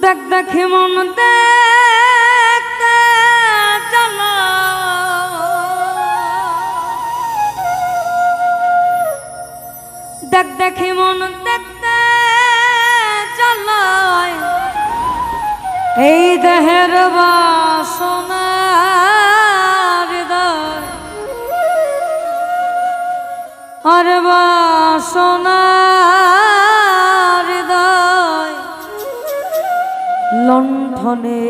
দেখ, দেখি, মন দেখতে চলো। দেখ, দেখি, মন দেখতে চলো। এই দেহের বাসনা আর বাসনা লণ্ঠনে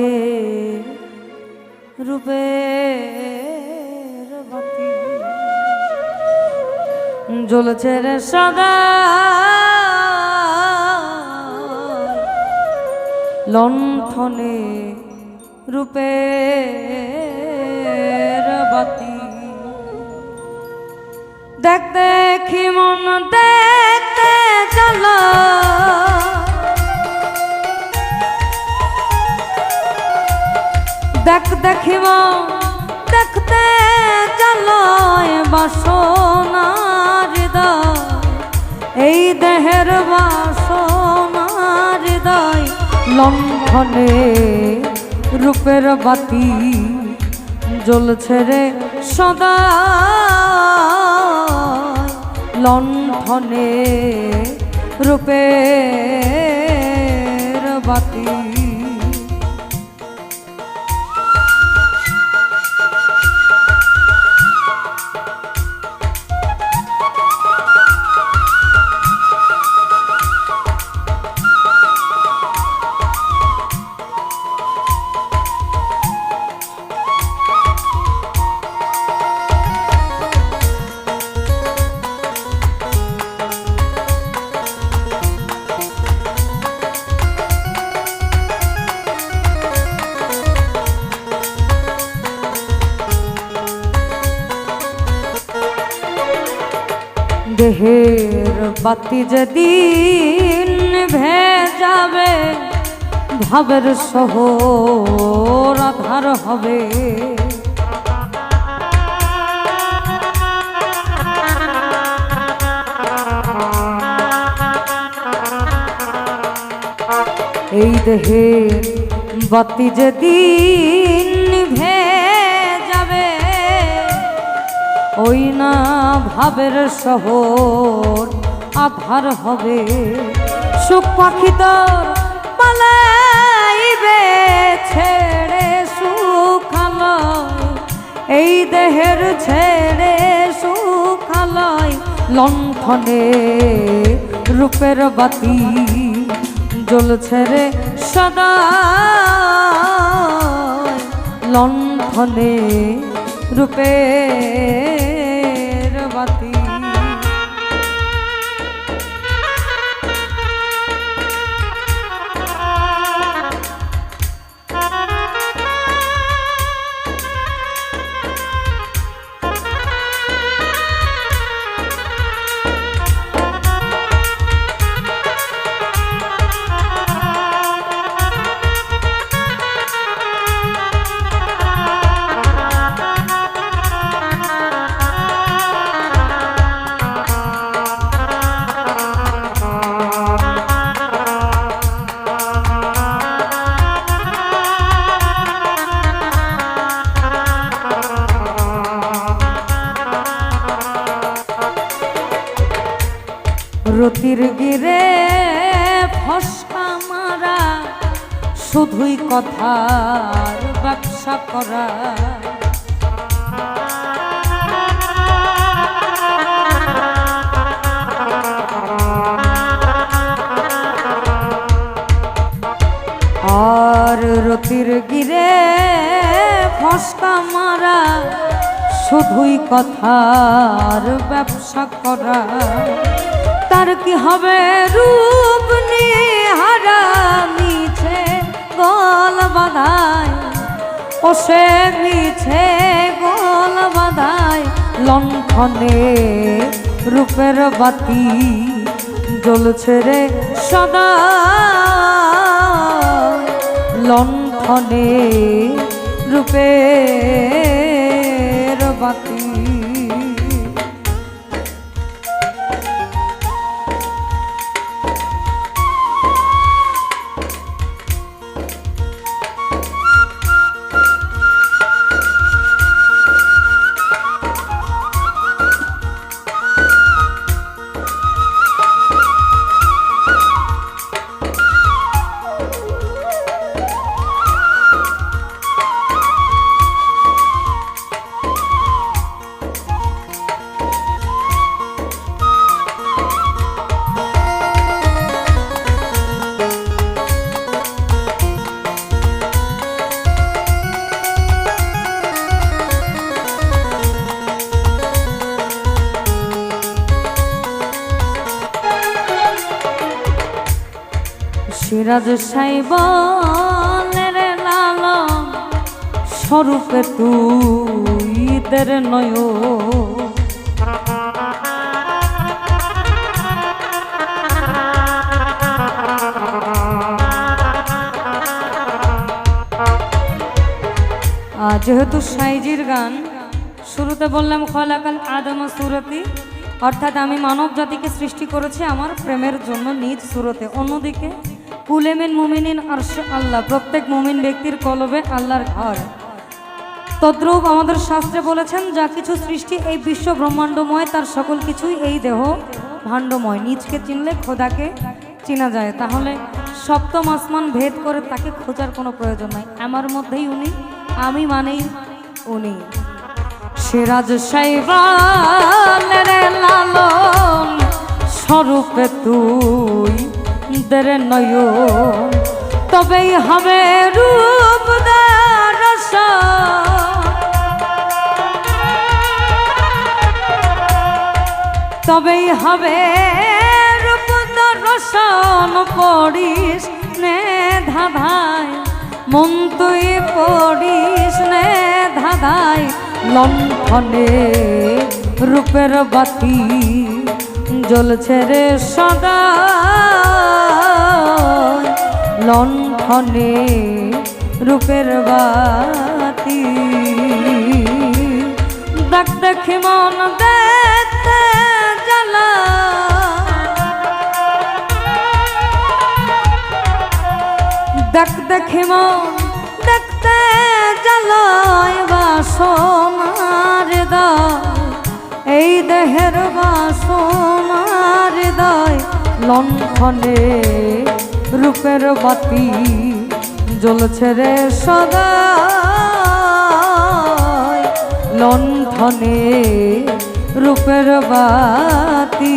রূপে জ্বলছে রে সদা লণ্ঠনে রূপের বাতি। দেখ দেখি মন দেখতে চলো। দেখ দেখিব, দেখতে চলো এ বাসনা হৃদয়। এই দেহের বাসনা হৃদয় লণ্ঠনে রূপের বাতি জ্বলছে রে সদা। লণ্ঠনে রূপের বাতি দেহের বাতি যেদিন ভেজাবে ভাবের শহর আধার হবে। এই দেহের বাতি যেদিন ওই না ভাবের শহর, আধার হবে। সুখ পাখি তোর পালাইবে, ছেড়ে সুখালয়। এই দেহের ছেড়ে সুখালয়, লণ্ঠনে রূপের বাতি জ্বলছে রে সদা লণ্ঠনে রূপের রতির গিরে ফসকা মারা, শুধুই কথার ব্যবসা করা। আর রতির গিরে ফসকা মারা, শুধুই কথার ব্যবসা করা। তার কি হবে রূপ নিয়ে গল বাধায় ও সে মিছে গল বাধায় লণ্ঠনে রূপের বাতি জ্বলছে রে সদা। লণ্ঠনে রূপের বাতি সিরাজ সাইবলের লালন স্বরূপে তুই দের নয় যেহেতু সাইজির গান, শুরুতে বললাম খলাকাল আদম সুরতি, অর্থাৎ আমি মানব জাতিকে সৃষ্টি করেছি আমার প্রেমের জন্য নিজ সুরতে। অন্যদিকে কুলেমিন মুমিনিন আরশ আল্লাহ, প্রত্যেক মুমিন ব্যক্তির কলবে আল্লাহর ঘর। তদ্রূপ আমাদের শাস্ত্রে বলেছেন, যা কিছু সৃষ্টি এই বিশ্ব ব্রহ্মাণ্ডময়, তার সকল কিছুই এই দেহ ভাণ্ডময়। নিজকে চিনলে খোদাকে চেনা যায়। তাহলে সপ্তম আসমান ভেদ করে তাকে খোঁজার কোনো প্রয়োজন নাই। আমার মধ্যেই উনি, আমি মানেই উনি। সিরাজ সাইবালের লালন স্বরূপে তুই দের নয় তবেই হবে রূপ দর্শন তবেই হবে রূপ দর্শন পড়িস নে ধাধায় মন তুই পড়িস নে ধাধায় লণ্ঠনে রূপের বাতি জ্বলছে রে সদা। লণ্ঠনে রূপের বাতি। দেখ, দেখি, মন দেখতে জ্বালা। দেখ, দেখি, মন দেখতে জ্বালায় বাসনার দায় এই দেহের বাসনার দায় লণ্ঠনে রূপের বাতি জ্বলছে রে সদা। লণ্ঠনে রূপের বাতি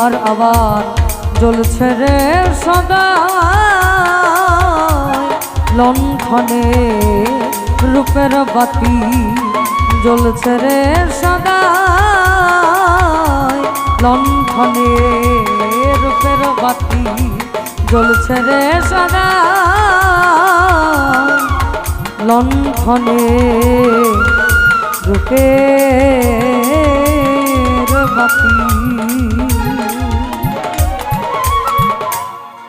আর আবার জ্বলছে রে সদা। লণ্ঠনে রূপের বাতি জ্বলছে রে সদা। লণ্ঠনে রূপের বাতি জ্বলছে রে সারা লণ্ঠনে রূপে বাতি।